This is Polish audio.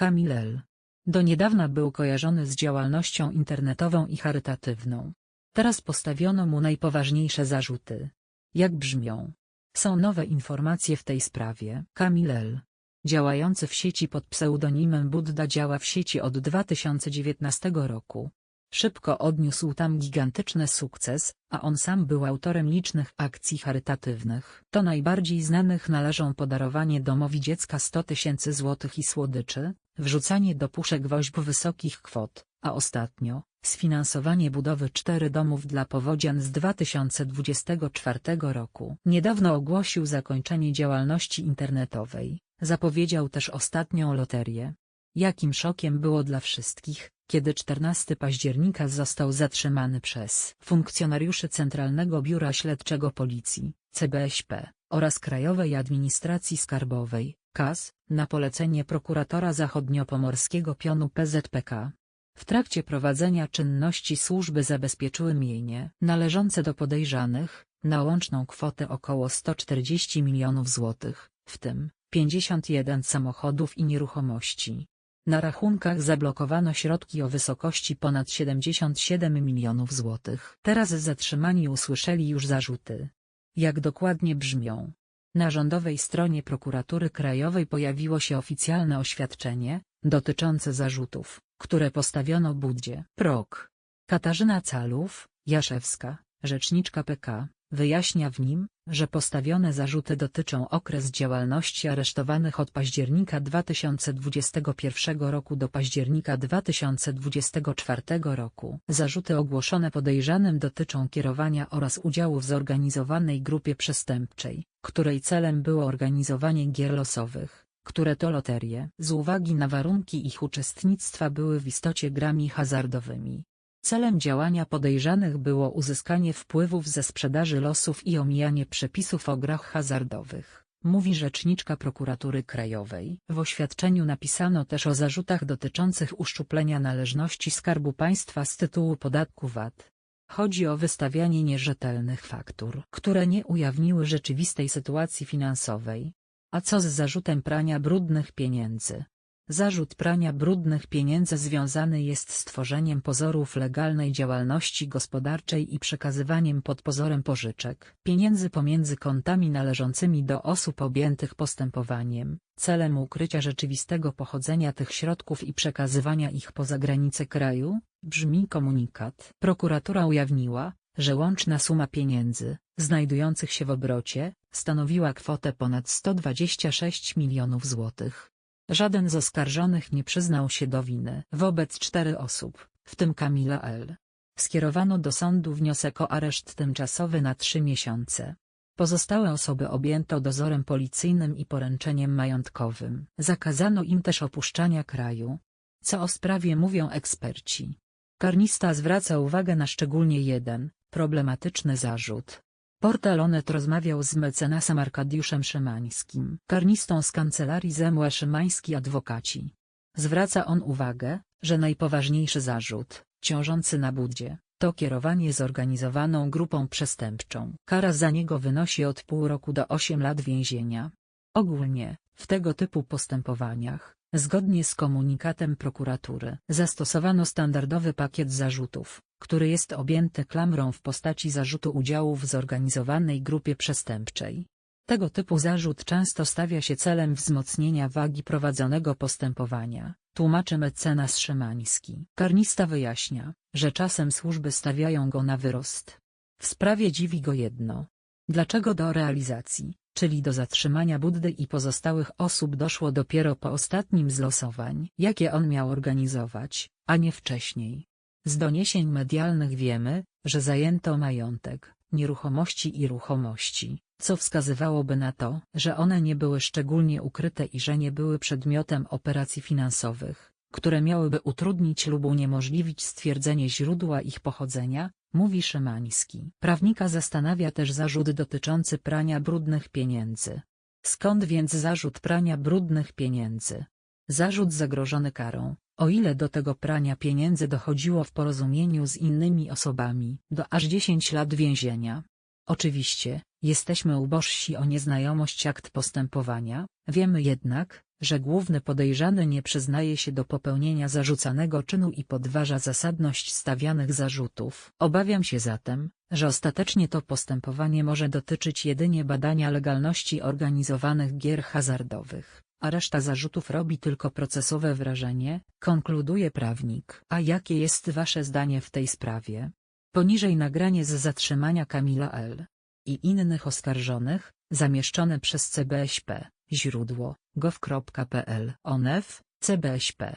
Kamil L. Do niedawna był kojarzony z działalnością internetową i charytatywną. Teraz postawiono mu najpoważniejsze zarzuty. Jak brzmią? Są nowe informacje w tej sprawie. Kamil L. Działający w sieci pod pseudonimem Budda działa w sieci od 2019 roku. Szybko odniósł tam gigantyczny sukces, a on sam był autorem licznych akcji charytatywnych. Do najbardziej znanych należą podarowanie domowi dziecka 100 tysięcy złotych i słodyczy, wrzucanie do puszek woźb wysokich kwot, a ostatnio, sfinansowanie budowy cztery domów dla powodzian z 2024 roku. Niedawno ogłosił zakończenie działalności internetowej, zapowiedział też ostatnią loterię. Jakim szokiem było dla wszystkich, kiedy 14 października został zatrzymany przez funkcjonariuszy Centralnego Biura Śledczego Policji, CBŚP, oraz Krajowej Administracji Skarbowej, KAS, na polecenie prokuratora zachodniopomorskiego pionu PZPK. W trakcie prowadzenia czynności służby zabezpieczyły mienie należące do podejrzanych, na łączną kwotę około 140 milionów złotych, w tym 51 samochodów i nieruchomości. Na rachunkach zablokowano środki o wysokości ponad 77 milionów złotych. Teraz zatrzymani usłyszeli już zarzuty. Jak dokładnie brzmią? Na rządowej stronie prokuratury krajowej pojawiło się oficjalne oświadczenie, dotyczące zarzutów, które postawiono Buddzie. Prok. Katarzyna Calów, Jaszewska, rzeczniczka PK, wyjaśnia w nim, że postawione zarzuty dotyczą okres działalności aresztowanych od października 2021 roku do października 2024 roku. Zarzuty ogłoszone podejrzanym dotyczą kierowania oraz udziału w zorganizowanej grupie przestępczej, której celem było organizowanie gier losowych, które to loterie z uwagi na warunki ich uczestnictwa były w istocie grami hazardowymi. Celem działania podejrzanych było uzyskanie wpływów ze sprzedaży losów i omijanie przepisów o grach hazardowych, mówi rzeczniczka prokuratury krajowej. W oświadczeniu napisano też o zarzutach dotyczących uszczuplenia należności Skarbu Państwa z tytułu podatku VAT. Chodzi o wystawianie nierzetelnych faktur, które nie ujawniły rzeczywistej sytuacji finansowej. A co z zarzutem prania brudnych pieniędzy? Zarzut prania brudnych pieniędzy związany jest z tworzeniem pozorów legalnej działalności gospodarczej i przekazywaniem pod pozorem pożyczek pieniędzy pomiędzy kontami należącymi do osób objętych postępowaniem, celem ukrycia rzeczywistego pochodzenia tych środków i przekazywania ich poza granice kraju, brzmi komunikat. Prokuratura ujawniła, że łączna suma pieniędzy, znajdujących się w obrocie, stanowiła kwotę ponad 126 milionów złotych. Żaden z oskarżonych nie przyznał się do winy. Wobec cztery osób, w tym Kamila L. Skierowano do sądu wniosek o areszt tymczasowy na trzy miesiące. Pozostałe osoby objęto dozorem policyjnym i poręczeniem majątkowym. Zakazano im też opuszczania kraju. Co o sprawie mówią eksperci? Karnista zwraca uwagę na szczególnie jeden, problematyczny zarzut. Portal Onet rozmawiał z mecenasem Arkadiuszem Szymańskim, karnistą z kancelarii Zemłe Szymański Adwokaci. Zwraca on uwagę, że najpoważniejszy zarzut, ciążący na budzie, to kierowanie zorganizowaną grupą przestępczą. Kara za niego wynosi od pół roku do 8 lat więzienia. Ogólnie, w tego typu postępowaniach, zgodnie z komunikatem prokuratury, zastosowano standardowy pakiet zarzutów, który jest objęty klamrą w postaci zarzutu udziału w zorganizowanej grupie przestępczej. Tego typu zarzut często stawia się celem wzmocnienia wagi prowadzonego postępowania, tłumaczy mecenas Szymański. Karnista wyjaśnia, że czasem służby stawiają go na wyrost. W sprawie dziwi go jedno. Dlaczego do realizacji, czyli do zatrzymania Buddy i pozostałych osób doszło dopiero po ostatnim z losowań, jakie on miał organizować, a nie wcześniej? Z doniesień medialnych wiemy, że zajęto majątek, nieruchomości i ruchomości, co wskazywałoby na to, że one nie były szczególnie ukryte i że nie były przedmiotem operacji finansowych, które miałyby utrudnić lub uniemożliwić stwierdzenie źródła ich pochodzenia, mówi Szymański. Prawnika zastanawia też zarzut dotyczący prania brudnych pieniędzy. Skąd więc zarzut prania brudnych pieniędzy? Zarzut zagrożony karą, o ile do tego prania pieniędzy dochodziło w porozumieniu z innymi osobami, do aż 10 lat więzienia. Oczywiście, jesteśmy ubożsi o nieznajomość akt postępowania, wiemy jednak, że główny podejrzany nie przyznaje się do popełnienia zarzucanego czynu i podważa zasadność stawianych zarzutów. Obawiam się zatem, że ostatecznie to postępowanie może dotyczyć jedynie badania legalności organizowanych gier hazardowych, a reszta zarzutów robi tylko procesowe wrażenie, konkluduje prawnik. A jakie jest wasze zdanie w tej sprawie? Poniżej nagranie z zatrzymania Kamila L. i innych oskarżonych, zamieszczone przez CBŚP, źródło, gov.pl, ONEF, CBŚP.